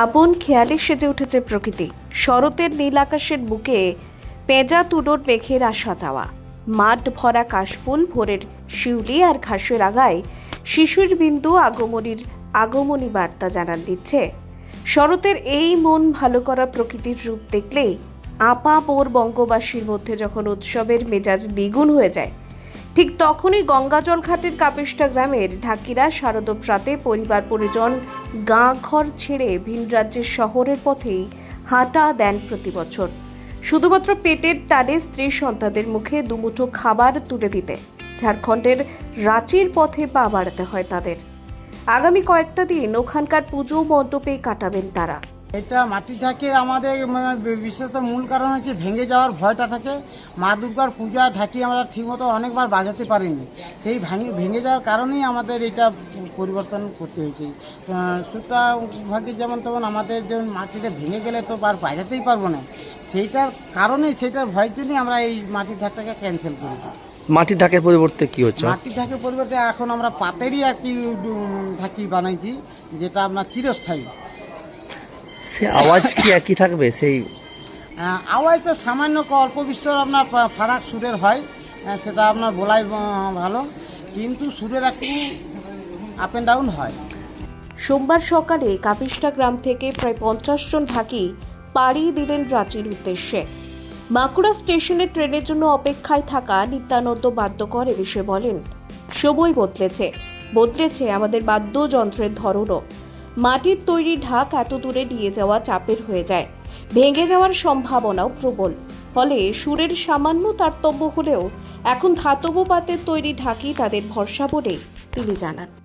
আপন খেয়ালে সেজে উঠেছে প্রকৃতি। শরতের নীল আকাশের বুকে পেঁজা তুলোর মেঘের আসা যাওয়া। মাঠ ভরা কাশফুল, ভোরের শিউলি আর ঘাসের আগায় শিশুর বিন্দু আগমনীর আগমনী বার্তা জানান দিচ্ছে। শরতের এই মন ভালো করা প্রকৃতির রূপ দেখলেই আপা পোর বঙ্গবাসীর মধ্যে যখন উৎসবের মেজাজ দ্বিগুণ হয়ে যায় ঠিক তখনই গঙ্গাজল ঘাটের কাপিষ্টা গ্রামের ঢাকিরা শারদপ্রাতে পরিবার পরিজন গাঁ ঘর ছেড়ে ভিন রাজ্যের শহরের পথেই হাঁটা দেন প্রতি বছর। শুধুমাত্র পেটের টানে স্ত্রী সন্তানদের মুখে দুমুঠো খাবার তুলে দিতে। ঝাড়খণ্ডের রাঁচির পথে পা বাড়াতে হয় তাদের। আগামী কয়েকটা দিন ওখানকার পুজো মণ্ডপে কাটাবেন তারা। এটা মাটি ঢাকে আমাদের মানে বিশেষত মূল কারণ হচ্ছে ভেঙে যাওয়ার ভয়টা থাকে। মা দুর্গার পূজা ঢাকি আমরা ঠিকমতো অনেকবার বাজাতে পারিনি। সেই ভেঙে ভেঙে যাওয়ার কারণেই আমাদের এটা পরিবর্তন করতে হয়েছে। সুতা ভাগে যেমন তেমন আমাদের যেমন মাটিটা ভেঙে গেলে তো আর বাজাতেই পারব না। সেইটার কারণে সেইটার ভয় জন্যই আমরা এই মাটির ঢাকটাকে ক্যান্সেল করেছি মাটির ঢাকের পরিবর্তে কি হচ্ছে? মাটির ঢাকের পরিবর্তে এখন আমরা পাতেরই আর কি ঢাকি বানাইছি যেটা আপনার চিরস্থায়ী। সে আওয়াজ কি একই থাকবে? সেই আওয়াজ তো সামান্য অল্প বিস্তর আপনার ফারাক সুরের হয়। সেটা আপনার বলাই ভালো। কিন্তু সুরের একটু আপ অ্যান্ড ডাউন হয়। সোমবার সকালে কাপিষ্টা গ্রাম থেকে প্রায় পঞ্চাশ জন ঢাকি পাড়ি দিলেন রাঁচির উদ্দেশ্যে। বাঁকুড়া স্টেশনে ট্রেনের জন্য অপেক্ষায় থাকা নিত্যানন্দ বাদ্যকর এ বিষয়ে বলেন সময় বদলেছে। বদলেছে আমাদের বাদ্যযন্ত্রের ধরনও। মাটির তৈরি ঢাক এত দূরে নিয়ে যাওয়া চাপের হয়ে যায়। ভেঙে যাওয়ার সম্ভাবনাও প্রবল। ফলে সুরের সামান্য তারতম্য হলেও এখন ধাতব পাতের তৈরি ঢাকি তাদের ভরসা বলে তিনি জানান।